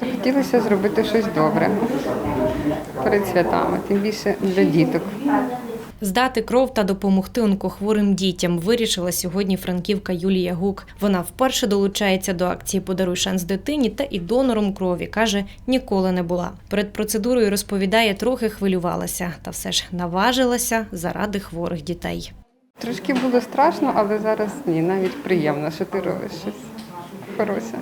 Хотілося зробити щось добре перед святами, тим більше для діток. Здати кров та допомогти онкохворим дітям вирішила сьогодні франківка Юлія Гук. Вона вперше долучається до акції Подаруй шанс дитині та і донором крові. каже, ніколи не була. Перед процедурою розповідає, трохи хвилювалася, та все ж наважилася заради хворих дітей. Трошки було страшно, але зараз ні, навіть приємно, що ти робиш щось хороше.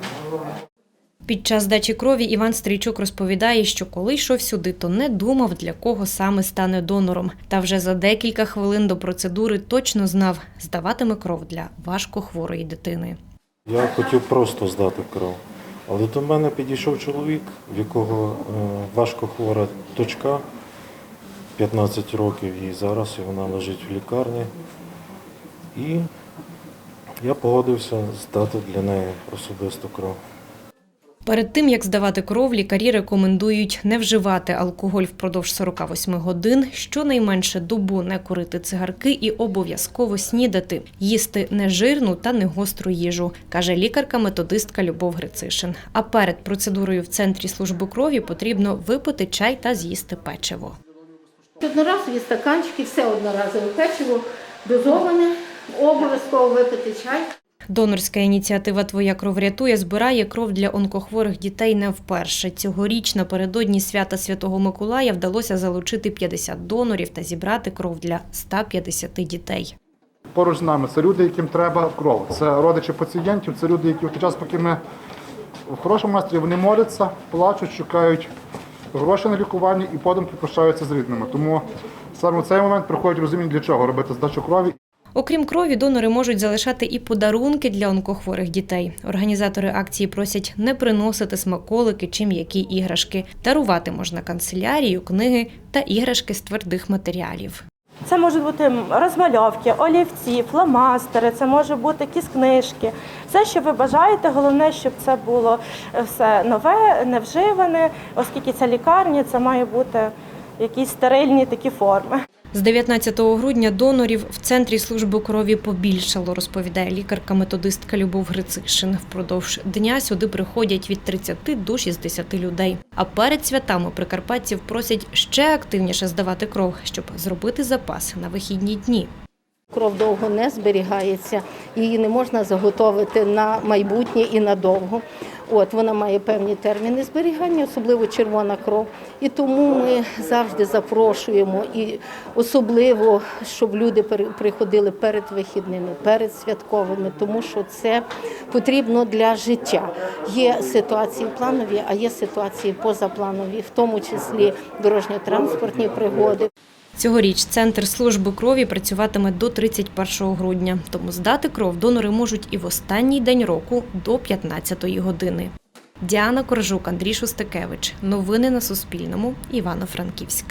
Під час здачі крові Іван Стрійчук розповідає, що коли йшов сюди, то не думав, для кого саме стане донором. Та вже за декілька хвилин до процедури точно знав, здаватиме кров для важкохворої дитини. Я хотів просто здати кров. Але до мене підійшов чоловік, в якого е, важко дочка, 15 років їй зараз, і вона лежить в лікарні. І я погодився здати для неї особисто кров. Перед тим як здавати кров, лікарі рекомендують не вживати алкоголь впродовж 48 годин, щонайменше добу не курити цигарки і обов'язково снідати, їсти нежирну та негостру їжу, каже лікарка-методистка Любов Грицишин. А перед процедурою в центрі служби крові потрібно випити чай та з'їсти печиво. Одноразові стаканчики, все одноразове печиво, дозоване, обов'язково випити чай. Донорська ініціатива Твоя кров врятує збирає кров для онкохворих дітей не вперше. Цьогоріч напередодні свята Святого Миколая вдалося залучити 50 донорів та зібрати кров для 150 дітей. Поруч з нами це люди, яким треба кров. Це родичі пацієнтів, це люди, які в той час, поки ми в хорошому настрої, вони моляться, плачуть, шукають гроші на лікування і потім прощаються з рідними. Тому саме в цей момент приходить розуміння, для чого робити здачу крові. Окрім крові, донори можуть залишати і подарунки для онкохворих дітей. Організатори акції просять не приносити смаколики чи м'які іграшки. Дарувати можна канцелярію, книги та іграшки з твердих матеріалів. Це можуть бути розмальовки, олівці, фломастери, це може бути якісь книжки. Все, що ви бажаєте, головне, щоб це було е, все нове, невживане, оскільки це лікарня, це має бути якісь стерильні такі форми. З 19 грудня донорів в центрі служби крові побільшало, розповідає лікарка-методистка Любов Грицишин. Впродовж дня сюди приходять від 30 до 60 людей. А перед святами прикарпатців просять ще активніше здавати кров, щоб зробити запас на вихідні дні. Кров довго не зберігається, її не можна заготовити на майбутнє і надовго. От вона має певні терміни зберігання, особливо червона кров. І тому ми завжди запрошуємо і особливо, щоб люди приходили перед вихідними, перед святковими, тому що це потрібно для життя. Є ситуації планові, а є ситуації позапланові, в тому числі дорожньо-транспортні пригоди. Цьогоріч центр служби крові працюватиме до 31 грудня, тому здати кров донори можуть і в останній день року до 15-ї години. Діана Коржук, Андрій Шустакевич. Новини на Суспільному. Івано-Франківськ.